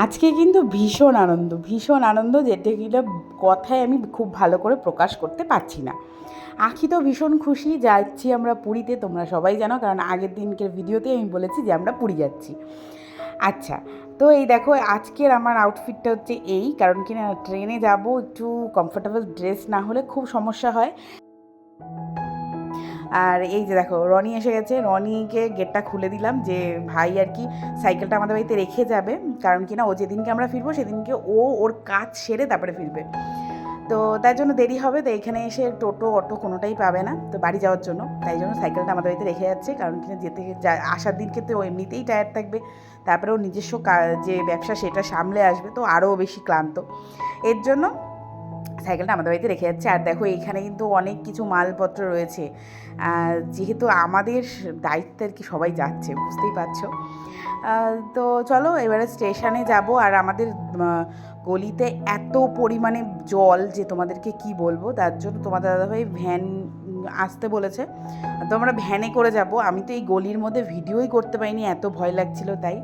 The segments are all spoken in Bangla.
আজকে কিন্তু ভীষণ আনন্দ ভীষণ আনন্দ যেটা কিনা কথায় আমি খুব ভালো করে প্রকাশ করতে পারছি না। আখি তো ভীষণ খুশি, যাচ্ছি আমরা পুরীতে, তোমরা সবাই জানো, কারণ আগের দিনকের ভিডিওতে আমি বলেছি যে আমরা পুরী যাচ্ছি। আচ্ছা তো এই দেখো, আজকের আমার আউটফিটটা হচ্ছে এই, কারণ কি না ট্রেনে যাব, একটু কমফোর্টেবল ড্রেস না হলে খুব সমস্যা হয়। আর এই যে দেখো, রনি এসে গেছে। রনিকে গেটটা খুলে দিলাম যে, ভাই আর কি সাইকেলটা আমাদের বাড়িতে রেখে যাবে। কারণ কি না, ও যেদিনকে আমরা ফিরবো, সেদিনকে ও ওর কাজ সেরে তারপরে ফিরবে। তো তার জন্য দেরি হবে। তো এখানে এসে টোটো, অটো কোনোটাই পাবে না। তো বাড়ি যাওয়ার জন্য। তাই জন্য সাইকেলটা আমাদের বাড়িতে রেখে যাচ্ছে। কারণ কিনা যেতে আসার দিনকে তো ও এমনিতেই টায়ার থাকবে। তারপরে ও নিজস্ব যে ব্যবসা, সেটা সামলে আসবে। তো আরও বেশি ক্লান্ত। এর জন্য সাইকেলটা আমাদের বাড়িতে রেখে যাচ্ছে। আর দেখো, এখানে কিন্তু অনেক কিছু মালপত্র রয়েছে। যেহেতু আমাদের দায়িত্বে আর কি সবাই যাচ্ছে, বুঝতেই পারছ? তো চলো, এবারে স্টেশনে যাব। আর আমাদের গলিতে এত পরিমাণে জল যে তোমাদেরকে কি বলব, তার জন্য তোমাদের দাদাভাই ভ্যান আসতে বলেছে। তো আমরা ভ্যানে করে যাব। আমি তো এই গলির মধ্যে ভিডিওই করতে পারিনি, এত ভয় লাগছিল তাই।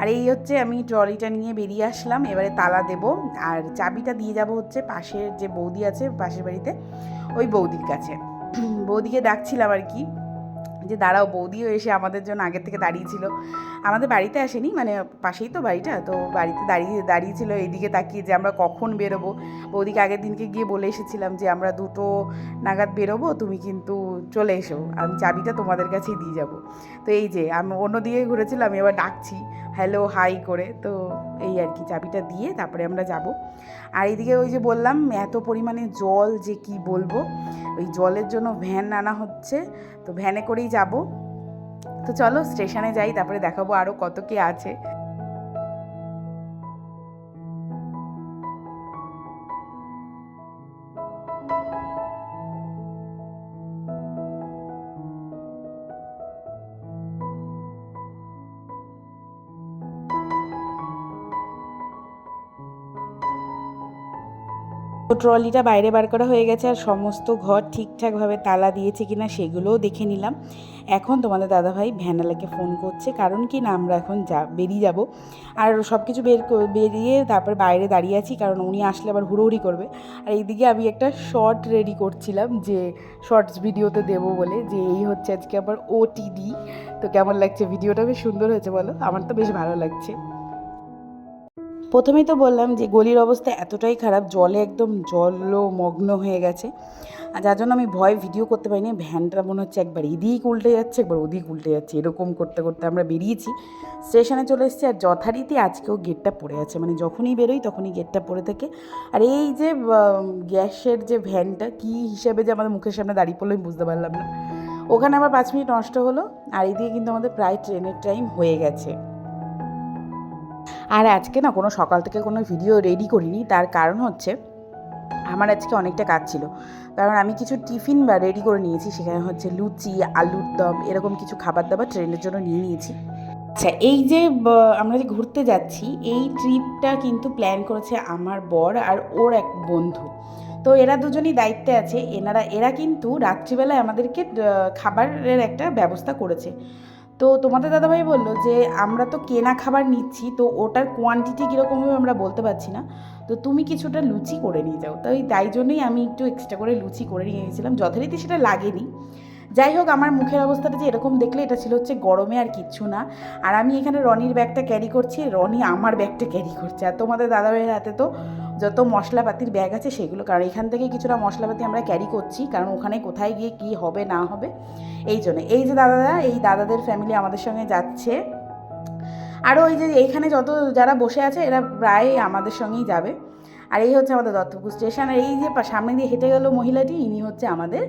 আর এই হচ্ছে আমি ট্রলিটা নিয়ে বেরিয়ে আসলাম, এবারে তালা দেব। আর চাবিটা দিয়ে যাব হচ্ছে পাশের যে বৌদি আছে, পাশের বাড়িতে, ওই বৌদির কাছে। বৌদিকে ডাকছিলাম আর কি, যে দাঁড়াও, বৌদিও এসে আমাদের জন্য আগের থেকে দাঁড়িয়েছিল। আমাদের বাড়িতে আসেনি মানে পাশেই তো বাড়িটা, তো বাড়িতে দাঁড়িয়ে, দাঁড়িয়েছিল এইদিকে তাকিয়ে যে আমরা কখন বেরোবো। বৌদিকে আগের দিনকে গিয়ে বলে এসেছিলাম যে আমরা দুটো নাগাদ বেরোবো, তুমি কিন্তু চলে এসো, আমি চাবিটা তোমাদের কাছেই দিয়ে যাব। তো এই যে, আমি অন্যদিকে ঘুরেছিলাম, এবার ডাকছি। হ্যালো হাই করে তো এই আর কি চাবিটা দিয়ে তারপরে আমরা যাব। আর এইদিকে ওই যে বললাম, এত পরিমাণে জল যে কি বলব, ওই জলের জন্য ভ্যান আনা হচ্ছে, তো ভ্যানে করেই যাব। তো চলো স্টেশনে যাই, তারপরে দেখাবো আরও কত কে আছে। তো ট্রলিটা বাইরে বার করা হয়ে গেছে আর সমস্ত ঘর ঠিকঠাকভাবে তালা দিয়েছে কিনা সেগুলোও দেখে নিলাম। এখন তোমাদের দাদাভাই ভ্যানালাকে ফোন করছে, কারণ কি না আমরা এখন যা, বেরিয়ে যাব। আর সব কিছু বের বেরিয়ে তারপর বাইরে দাঁড়িয়ে আছি, কারণ উনি আসলে আবার হুড়োহুড়ি করবে। আর এইদিকে আমি একটা শর্ট রেডি করছিলাম যে শর্টস ভিডিওতে দেবো বলে, যে এই হচ্ছে আজকে আবার ওটিডি তো কেমন লাগছে? ভিডিওটা বেশ সুন্দর হয়েছে বলো? আমার তো বেশ ভালো লাগছে। প্রথমেই তো বললাম যে গলির অবস্থা এতটাই খারাপ, জলে একদম জলমগ্ন হয়ে গেছে। আর যার জন্য আমি ভয় ভিডিও করতে পারিনি, ভ্যানটা মনে হচ্ছে একবার এদিক উল্টে যাচ্ছে, একবার ওদিক উল্টে যাচ্ছে, এরকম করতে করতে আমরা বেরিয়েছি। স্টেশনে চলে এসেছি আর যথারীতি আজকেও গেটটা পড়ে আছে মানে যখনই বেরোই তখনই গেটটা পড়ে থাকে। আর এই যে গ্যাসের যে ভ্যানটা কী হিসাবে যে আমাদের মুখের সামনে দাঁড়িয়ে পড়ল আমি বুঝতে পারলাম না। ওখানে আমার পাঁচ মিনিট নষ্ট হলো, আর এদিকে কিন্তু আমাদের প্রায় ট্রেনের টাইম হয়ে গেছে। আর আজকে না কোনো সকাল থেকে কোনো ভিডিও রেডি করিনি। তার কারণ হচ্ছে, আমার আজকে অনেকটা কাজ ছিল। কারণ আমি কিছু টিফিন বা রেডি করে নিয়েছি, সেখানে হচ্ছে লুচি, আলুর দম, এরকম কিছু খাবার দাবার ট্রেনের জন্য নিয়ে নিয়েছি। আচ্ছা এই যে আমরা যে ঘুরতে যাচ্ছি, এই ট্রিপটা কিন্তু প্ল্যান করেছে আমার বর আর ওর এক বন্ধু। তো এরা দুজনই দায়িত্বে আছে। এনারা, এরা কিন্তু রাত্রিবেলায় আমাদেরকে খাবারের একটা ব্যবস্থা করেছে। তো তোমাদের দাদাভাই বলল যে, আমরা তো কেনা খাবার নিচ্ছি, তো ওটার কোয়ান্টিটি কীরকম হবে আমরা বলতে পারছি না। তো তুমি কিছুটা লুচি করে নিয়ে যাও। তাই তাই জন্যই আমি একটু এক্সট্রা করে লুচি করে নিয়ে গেছিলাম যথারীতি সেটা লাগেনি। যাই হোক, আমার মুখের অবস্থাটা যে এরকম দেখলে এটা ছিল হচ্ছে গরমে আর কিচ্ছু না। আর আমি এখানে রনির ব্যাগটা ক্যারি করছি, রনি আমার ব্যাগটা ক্যারি করছে। আর তোমাদের দাদাভাইয়ের হাতে তো যত মশলাপাতির ব্যাগ আছে সেগুলো, কারণ এখান থেকে কিছুটা মশলাপাতি আমরা ক্যারি করছি, কারণ ওখানে কোথায় গিয়ে কী হবে, না হবে, এই জন্য। এই যে দাদারা, এই দাদাদের ফ্যামিলি আমাদের সঙ্গে যাচ্ছে। আরও ওই যে এইখানে যত যারা বসে আছে, এরা প্রায় আমাদের সঙ্গেই যাবে। আর এই হচ্ছে আমাদের দত্তপুর স্টেশন আর এই যে সামনে দিয়ে হেঁটে গেল মহিলাটি, ইনি হচ্ছে আমাদের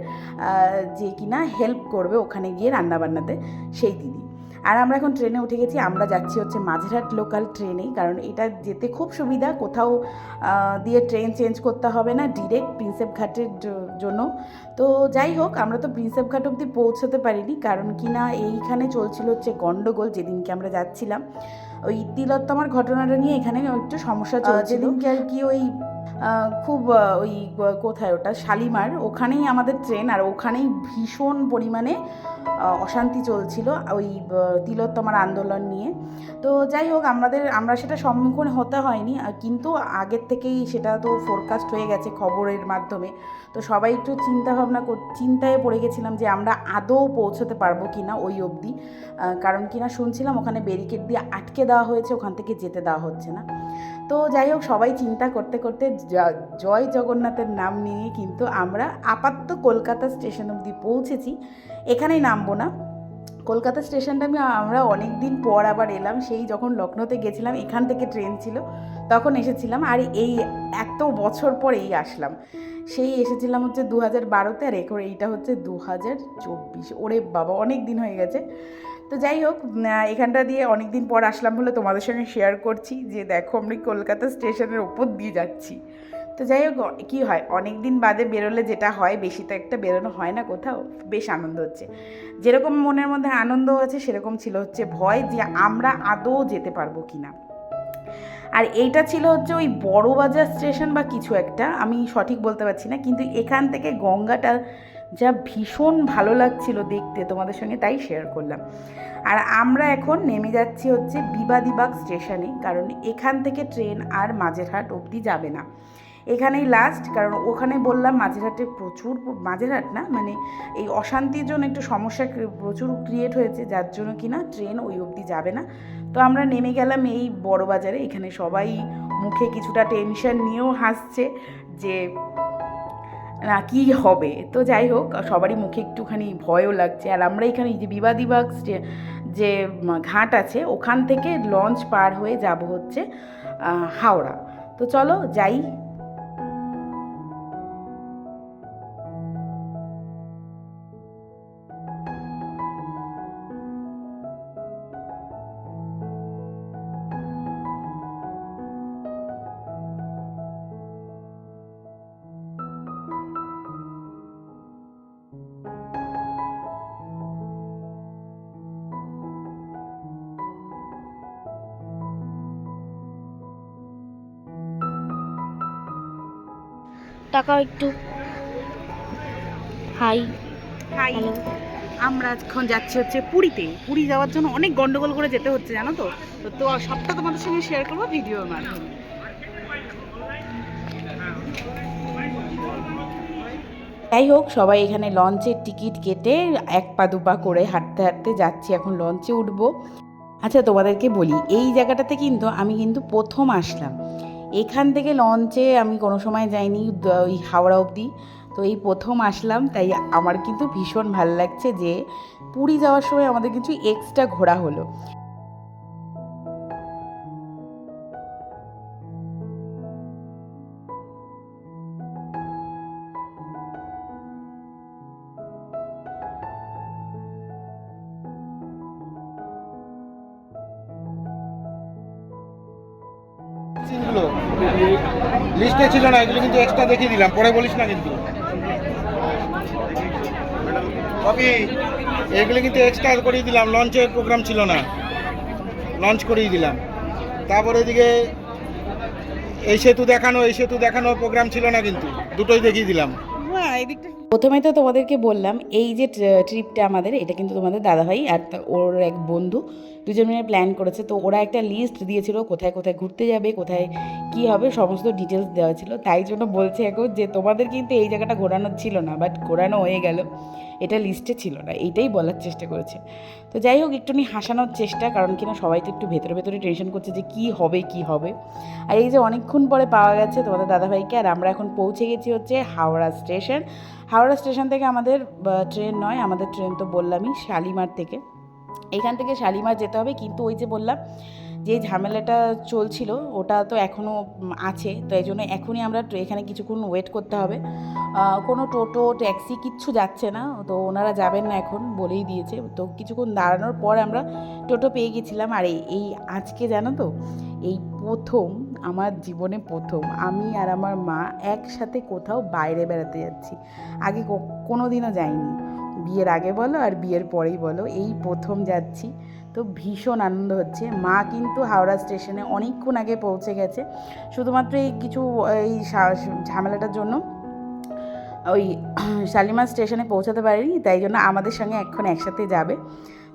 যে কিনা হেল্প করবে ওখানে গিয়ে রান্নাবান্নাতে, সেই দিদি। আর আমরা এখন ট্রেনে উঠে গেছি আমরা যাচ্ছি হচ্ছে মাঝেরহাট লোকাল ট্রেনেই কারণ এটা যেতে খুব সুবিধা কোথাও দিয়ে ট্রেন চেঞ্জ করতে হবে না ডিরেক্ট প্রিন্সেপ ঘাটের জন্য। তো যাই হোক আমরা তো প্রিন্সেপ ঘাট অবধি পৌঁছতে পারিনি কারণ কি না এইখানে চলছিল হচ্ছে গন্ডগোল যেদিনকে আমরা যাচ্ছিলাম। ওই তিলোত্তমার ঘটনাটা নিয়ে এখানে একটু সমস্যা চলছে যেদিনকে আর কি ওই খুব ওই কোথায় ওটা? শালিমার ওখানেই আমাদের ট্রেন আর ওখানেই ভীষণ পরিমাণে অশান্তি চলছিল, ওই তিলোত্তমার আন্দোলন নিয়ে। তো যাই হোক, আমাদের, আমরা সেটা সম্মুখীন হতে হয়নি কিন্তু আগের থেকেই সেটা তো ফোরকাস্ট হয়ে গেছে খবরের মাধ্যমে। তো সবাই একটু চিন্তাভাবনা চিন্তায় পড়ে গেছিলাম যে আমরা আদৌ পৌঁছতে পারব কি না ওই অবধি। কারণ কিনা শুনছিলাম ওখানে ব্যারিকেড দিয়ে আটকে দেওয়া হয়েছে, ওখান থেকে যেতে দেওয়া হচ্ছে না। তো যাই হোক, সবাই চিন্তা করতে করতে জয় জগন্নাথের নাম নিয়ে কিন্তু আমরা আপাতত কলকাতা স্টেশন অবধি পৌঁছেছি। এখানেই নামবো না। কলকাতা স্টেশনটা আমি, আমরা অনেক দিন পর আবার এলাম, সেই যখন লখনৌতে গেছিলাম, এখান থেকে ট্রেন ছিল, তখন এসেছিলাম আর এই এত বছর পর এই আসলাম। সেই এসেছিলাম হচ্ছে দু হাজার বারোতে আর এখন এইটা হচ্ছে দু হাজার চব্বিশ। ওরে বাবা অনেক দিন হয়ে গেছে। তো যাই হোক এখানটা দিয়ে অনেক দিন পর আসলাম বলে তোমাদের সঙ্গে শেয়ার করছি যে দেখো, আমরা কলকাতা স্টেশনের ওপর দিয়ে যাচ্ছি। তো যাই হোক, কী হয়? অনেক দিন বাদে বেরোলে যেটা হয়, বেশি তো একটা বেরোনো হয় না কোথাও, বেশ আনন্দ হচ্ছে। যেরকম মনের মধ্যে আনন্দ আছে, সেরকম ছিল হচ্ছে ভয় যে আমরা আদৌ যেতে পারব কি না আর এইটা ছিল হচ্ছে ওই বড় বাজার স্টেশন বা কিছু একটা, আমি সঠিক বলতে পারছি না, কিন্তু এখান থেকে গঙ্গাটা যা ভীষণ ভালো লাগছিল দেখতে, তোমাদের সঙ্গে তাই শেয়ার করলাম। আর আমরা এখন নেমে যাচ্ছি হচ্ছে বিবাদিবাগ স্টেশনে, কারণ এখান থেকে ট্রেন আর মাঝেরহাট অবধি যাবে না। এখানেই লাস্ট কারণ ওখানে বললাম মাঝেরহাটে প্রচুর, মাঝেরহাট না মানে এই অশান্তির জন্য একটু সমস্যা প্রচুর ক্রিয়েট হয়েছে, যার জন্য কি না ট্রেন ওই অবধি যাবে না। তো আমরা নেমে গেলাম এই বড় বাজারে, এখানে সবাই মুখে কিছুটা টেনশন নিয়েও হাসছে যে, না কি হবে? তো যাই হোক, সবারই মুখে একটুখানি ভয়ও লাগছে। আর আমরা এখানে যে বিবাদিবাগ যে ঘাট আছে, ওখান থেকে লঞ্চ পার হয়ে যাব হচ্ছে হাওড়া। তো চলো যাই টাকা একটু হাই। হাই। আমরা এখন যাচ্ছি হচ্ছে পুরীতে। পুরী যাওয়ার জন্য অনেক গন্ডগোল করে যেতে হচ্ছে জানো তো? তো তো সবটা তোমাদের সঙ্গে শেয়ার করব ভিডিওর মাধ্যমে। যাই হোক সবাই এখানে লঞ্চের টিকিট কেটে এক পা দুপা করে হাঁটতে হাঁটতে যাচ্ছি এখন লঞ্চে উঠবো। আচ্ছা তোমাদেরকে বলি এই জায়গাটাতে কিন্তু আমি কিন্তু প্রথম আসলাম। এখান থেকে লঞ্চে আমি কোনো সময় যাইনি ওই হাওড়া অবধি। তো এই প্রথম আসলাম, তাই আমার কিন্তু ভীষণ ভালো লাগছে যে পুরী যাওয়ার সময় আমাদের কিছু এক্সট্রা ঘোরা হলো। লিস্টে ছিল না, এগুলো কিন্তু এক্সট্রা দেখিয়ে দিলাম, পরে বলিস না কিন্তু। কপি, এগুলো কিন্তু এক্সট্রা করিয়ে দিলাম লঞ্চের প্রোগ্রাম ছিল না। লঞ্চ করিয়ে দিলাম। তারপরে এদিকে এই সেতু দেখানো, এই সেতু দেখানো প্রোগ্রাম ছিল না কিন্তু, দুটোই দেখিয়ে দিলাম। প্রথমে তো তোমাদেরকে বললাম, এই যে ট্রিপটা আমাদের, এটা কিন্তু তোমাদের দাদাভাই আর ওর এক বন্ধু দুজন মিলে প্ল্যান করেছে। তো ওরা একটা লিস্ট দিয়েছিল কোথায় কোথায় ঘুরতে যাবে, কোথায় কি হবে, সমস্ত ডিটেলস দেওয়া ছিল। তাই জন্য বলছে এখন যে তোমাদের কিন্তু এই জায়গাটা ঘোরানো ছিল না বাট ঘোরানো হয়ে গেল। এটা লিস্টে ছিল না, এইটাই বলার চেষ্টা করেছে। তো যাই হোক, একটুখানি হাসানোর চেষ্টা, কারণ কিনা সবাই তো একটু ভেতরে ভেতরে টেনশন করছে যে কি হবে কি হবে। আর এই যে অনেকক্ষণ পরে পাওয়া গেছে তোমাদের দাদাভাইকে, আর আমরা এখন পৌঁছে গেছি হচ্ছে হাওড়া স্টেশন হাওড়া স্টেশন থেকে আমাদের ট্রেন নয়, আমাদের ট্রেন তো বললামই, শালিমার থেকে। এখান থেকে শালিমার যেতে হবে, কিন্তু ওই যে বললাম যে ঝামেলাটা চলছিল, ওটা তো এখনও আছে। তো এই জন্য এখনই আমরা এখানে কিছুক্ষণ ওয়েট করতে হবে। কোনো টোটো, ট্যাক্সি কিচ্ছু যাচ্ছে না। তো ওনারা যাবেন না এখন বলেই দিয়েছে। তো কিছুক্ষণ দাঁড়ানোর পর আমরা টোটো পেয়ে গেছিলাম। আর এই আজকে জানো তো, এই প্রথম, আমার জীবনে প্রথম আমি আর আমার মা একসাথে কোথাও বাইরে বেড়াতে যাচ্ছি। আগে কোনো দিনও যাইনি। বিয়ের আগে বলো আর বিয়ের পরেই বলো, এই প্রথম যাচ্ছি। তো ভীষণ আনন্দ হচ্ছে। মা কিন্তু হাওড়া স্টেশনে অনেকক্ষণ আগে পৌঁছে গেছে। শুধুমাত্র এই কিছু, এই ঝামেলাটার জন্য ওই শালিমার স্টেশনে পৌঁছাতে পারেনি, তাই জন্য আমাদের সঙ্গে এখন একসাথে যাবে।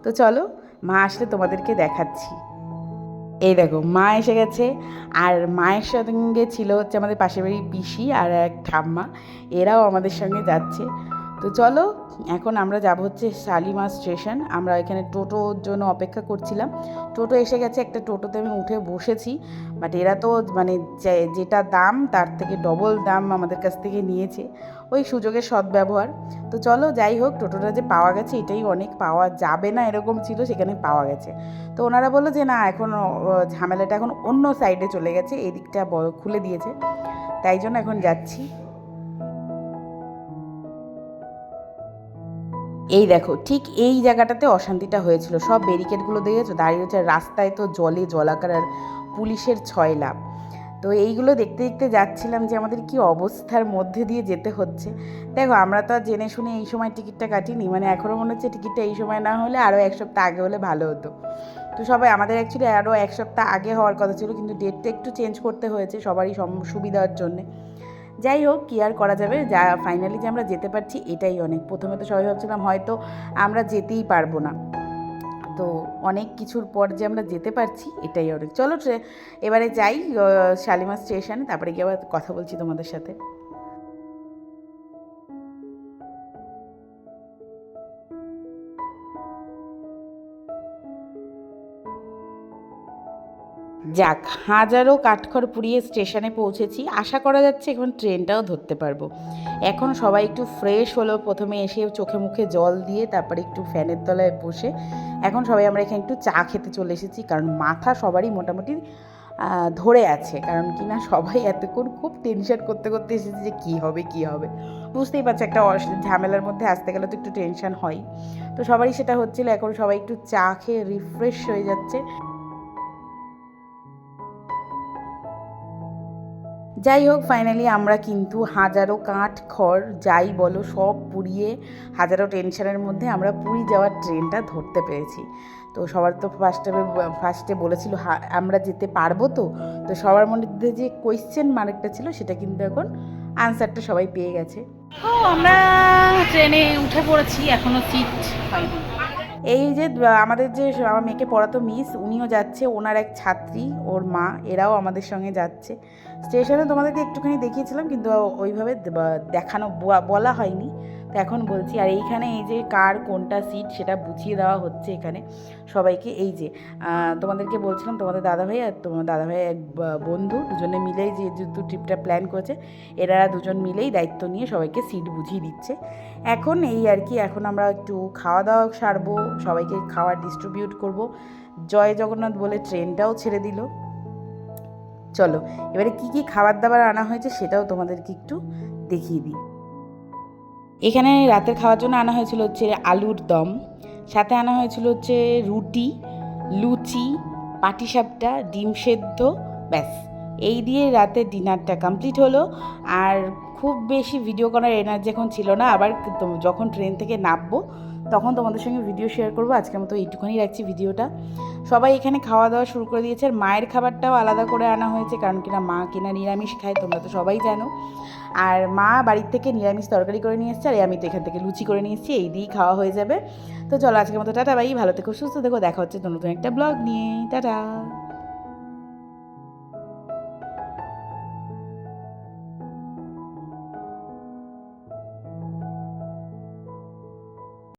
তো চলো, মা আসলে তোমাদেরকে দেখাচ্ছি। এই দেখো, মা এসে গেছে, আর মায়ের সঙ্গে ছিল হচ্ছে আমাদের পাশের বাড়ির পিসি আর এক ঠাম্মা। এরাও আমাদের সঙ্গে যাচ্ছে। তো চলো, এখন আমরা যাব হচ্ছে শালিমা স্টেশন। আমরা এখানে টোটোর জন্য অপেক্ষা করছিলাম। টোটো এসে গেছে, একটা টোটোতে আমি উঠে বসেছি। বাট এরা তো মানে যেটা দাম, তার থেকে ডবল দাম আমাদের কাছ থেকে নিয়েছে। ওই সুযোগের সদ্ব্যবহার। তো চলো, যাই হোক, টোটোটা যে পাওয়া গেছে, এটাই অনেক পাওয়া যাবে না এরকম ছিল, সেখানে পাওয়া গেছে। তো ওনারা বলল যে, না, এখন ঝামেলাটা এখন অন্য সাইডে চলে গেছে এই দিকটা খুলে দিয়েছে। তাই জন্য এখন যাচ্ছি। এই দেখো, ঠিক এই জায়গাটাতে অশান্তিটা হয়েছিল। সব ব্যারিকেডগুলো দেখেছ? দাঁড়িয়ে হচ্ছে রাস্তায় তো জলে জলাকার আর পুলিশের ছয় লাভ তো এইগুলো দেখতে দেখতে যাচ্ছিলাম যে আমাদের কি অবস্থার মধ্যে দিয়ে যেতে হচ্ছে। দেখো, আমরা তো আর জেনে শুনে এই সময় টিকিটটা কাটিনি। মানে এখনও মনে হচ্ছে টিকিটটা এই সময় না হলে আরও এক সপ্তাহ আগে হলে ভালো হতো। তো সবাই, আমাদের অ্যাকচুয়ালি আরও এক সপ্তাহ আগে হওয়ার কথা ছিল, কিন্তু ডেটটা একটু চেঞ্জ করতে হয়েছে সবারই সুবিধার জন্যে। যাই হোক, কী আর করা যাবে? যা ফাইনালি যে আমরা যেতে পারছি, এটাই অনেক। প্রথমে তো সবাই ভাবছিলাম হয়তো আমরা যেতেই পারব না। তো অনেক কিছুর পর যে আমরা যেতে পারছি, এটাই অনেক। চলো এবারে যাই শালিমা স্টেশনে, তারপরে গিয়ে আবার কথা বলছি তোমাদের সাথে। যাক, হাজারো কাঠখড় পুড়িয়ে স্টেশনে পৌঁছেছি। আশা করা যাচ্ছে এখন ট্রেনটাও ধরতে পারব। এখন সবাই একটু ফ্রেশ হলো। প্রথমে এসে চোখে মুখে জল দিয়ে তারপরে একটু ফ্যানের তলায় বসে এখন সবাই আমরা এখানে একটু চা খেতে চলে এসেছি। কারণ মাথা সবারই মোটামুটি ধরে আছে। কারণ কি না সবাই এতক্ষণ খুব টেনশন করতে করতে এসেছে যে কী হবে কী হবে। বুঝতেই পারছ একটা ঝামেলার মধ্যে আসতে গেলে তো একটু টেনশন হয় তো সবারই সেটা হচ্ছিল। এখন সবাই একটু চা খেয়ে রিফ্রেশ হয়ে যাচ্ছে। যাই হোক ফাইনালি আমরা কিন্তু হাজারো কাঠ খড় যাই বলো সব পুড়িয়ে হাজারো টেনশনের মধ্যে আমরা পুরী যাওয়ার ট্রেনটা ধরতে পেরেছি। তো সবার তো ফার্স্টে ফার্স্টে বলেছিল আমরা যেতে পারব তো? তো সবার মধ্যে যে কোয়েশ্চেন মার্কটা ছিল, সেটা কিন্তু এখন আনসারটা সবাই পেয়ে গেছে। ও, আমরা ট্রেনে উঠে পড়েছি, এখনও সিট হয়নি এই যে আমাদের যে আমার মেয়েকে পড়াতো মিস, উনিও যাচ্ছে, ওনার এক ছাত্রী, ওর মা, এরাও আমাদের সঙ্গে যাচ্ছে। স্টেশনে তোমাদেরকে একটুখানি দেখিয়েছিলাম, কিন্তু ওইভাবে দেখানো বলা হয়নি। তো এখন বলছি, আর এইখানে এই যে কার কোনটা সিট সেটা বুঝিয়ে দেওয়া হচ্ছে এখানে। সবাইকে এই যে তোমাদেরকে বলছিলাম, তোমাদের দাদাভাই আর তোমার দাদাভাই এক বন্ধু, দুজনে মিলেই যে যেহেতু ট্রিপটা প্ল্যান করেছে এরা দুজন মিলেই দায়িত্ব নিয়ে সবাইকে সিট বুঝিয়ে দিচ্ছে। এখন এই আর কি, এখন আমরা একটু খাওয়া দাওয়া সারবো, সবাইকে খাবার ডিস্ট্রিবিউট করব। জয় জগন্নাথ বলে ট্রেনটাও ছেড়ে দিল। চলো, এবারে কি কি খাবার দাবার আনা হয়েছে সেটাও তোমাদেরকে একটু দেখিয়ে দিই। এখানে রাতের খাওয়ার জন্য আনা হয়েছিল হচ্ছে আলুর দম, সাথে আনা হয়েছিল হচ্ছে রুটি, লুচি, পাটিসাপটা, ডিম সেদ্ধ, ব্যাস। এই দিয়ে রাতে ডিনারটা কমপ্লিট হলো। আর খুব বেশি ভিডিও করার এনার্জি এখন ছিল না। আবার যখন ট্রেন থেকে নামবো তখন তোমাদের সঙ্গে ভিডিও শেয়ার করব। আজকের মতো এইটুখানি রাখছি ভিডিওটা সবাই এখানে খাওয়া দাওয়া শুরু করে দিয়েছে। আর মায়ের খাবারটাও আলাদা করে আনা হয়েছে, কারণ কিনা মা কিনা নিরামিষ খায়, তোমরা তো সবাই জানো। আর মা বাড়ির থেকে নিরামিষ তরকারি করে নিয়ে এসছে, আর আমি তো এখান থেকে লুচি করে নিয়ে এসেছি, এই দিয়েই খাওয়া হয়ে যাবে। তো চলো আজকের মতো টাটা, বাই, ভালো থেকো, সুস্থ থেকো, দেখা হচ্ছে নতুন একটা ব্লগ নিয়ে। টাটা।